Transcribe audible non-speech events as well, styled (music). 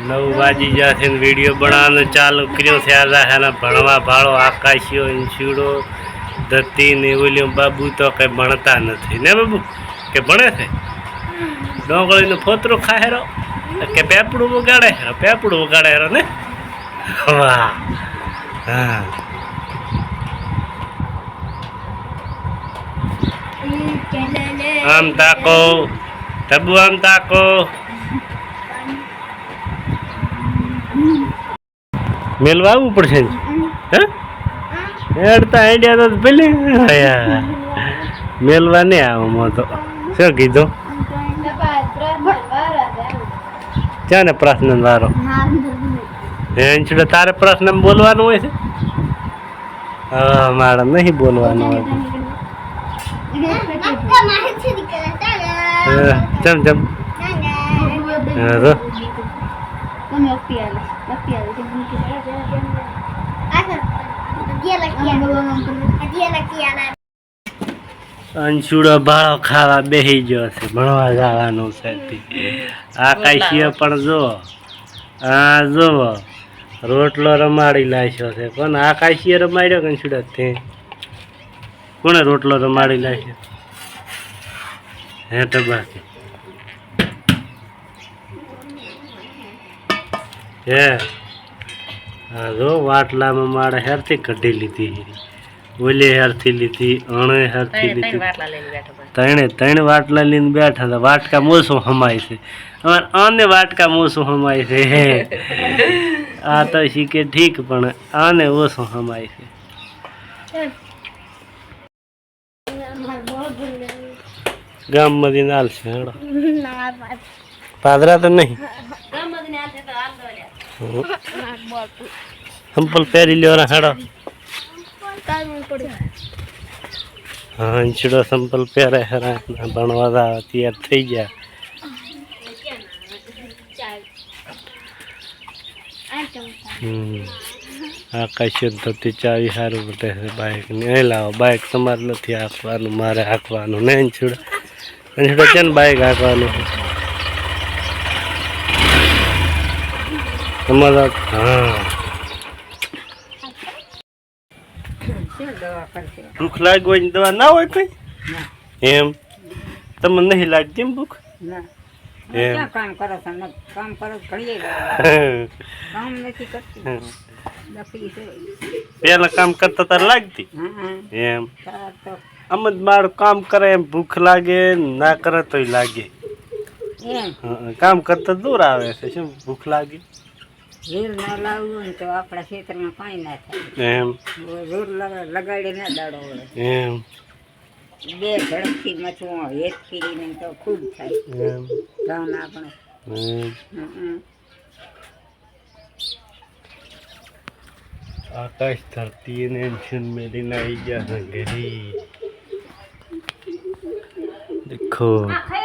નવ વાજી જશે વીડિયો બનાવવાનું ચાલુ કર્યો છે આજે ભણવા ભાળો આકાશીઓ ઇન્સ્યુડો ધરતી ને ઓલિયો બાબુ તો કઈ ભણતા નથી. ને બાબુ? કે ભણે છે? ડોંગળીનું ફોતરું ખાહેરો કે પેપડું વગાડે હેરો પેપડું વગાડે હેરો ને? વાહ. હા. આમ તાકો આમ તાકો મેલવા આવવું પડશે હે? હેડતા આઈડિયા તો પેલી. મેલવા નહીં આવો તો. શું કીધું? ક્યાં ને પ્રશ્ન વારો હે છોડે તારે પ્રશ્ન બોલવાનું હોય છે? હા, મારે નહીં બોલવાનું હોય. ચમ ચમ તો. અંશુડો ભાળો ખાવા બેસી ગયો છે ભણવા જવાનું છે તે. આકાશીએ પણ જો આ જો રોટલો રમાડી લાવ્યો છે કોણ આકાશીએ રમાડ્યો કંશુડા તે કોણે રોટલો રમાડી લાગ્યો હે તો બાકી હે. હા જો વાટલામાં મારે હેરથી કઢી લીધી. ઓલી હેરથી લીધી અણે હેરથી લીધી. ત્રણે ત્રણ વાટલા લઈને બેઠા હતા. વાટકા મોસું હમાય છે. અમારે આને વાટકા મોસું હમાય છે હે. આ તો શીખે ઠીક પણ આને ઓછું હમાય છે. ગામમાંથી નાલ છે હેડો. પાદરા તો નહીં. સંપલ પહેરી લ્યો હેડો. હા અંચડો સંપલ પહેરે હેરા ભણવા જા તૈયાર થઈ ગયા હમ. આકાશ ધરતી ચાવી સારું પડે છે બાઇક ને લાવો બાઇક તમારે નથી હાંકવાનું મારે હાંકવાનું ને અંચડો અંચડો છે ને બાઇક હાંકવાનું તમારા હા ભૂખ લાગી હોય ને દવા ના હોય કઈ? એમ? તમને નહીં લાગતી એમ ભૂખ? એમ. કામ કરો છો? કામ કરો ઘડીએ (laughs) કામ નથી કરતી. પેલા કામ કરતા તાર લાગતી? એમ. આમ જ મારું કામ કરે એમ ભૂખ લાગે ના કરે તોય લાગે એમ હા, કામ કરતા દૂર આવે છે શું ભૂખ લાગે ઝૂર ના લાવવું ને તો આપણા ખેતરમાં પાણી ના થાય એમ ઝૂર લગા- લગાડી ના દાડો વળે એમ બે ઝડપથી મચવું હેત ફીરીને તો ખૂબ થાય એમ ધાન આપણે એમ હમ. આકાશ ધરતી ને છૂન મેલીને આવી ગયા 课。可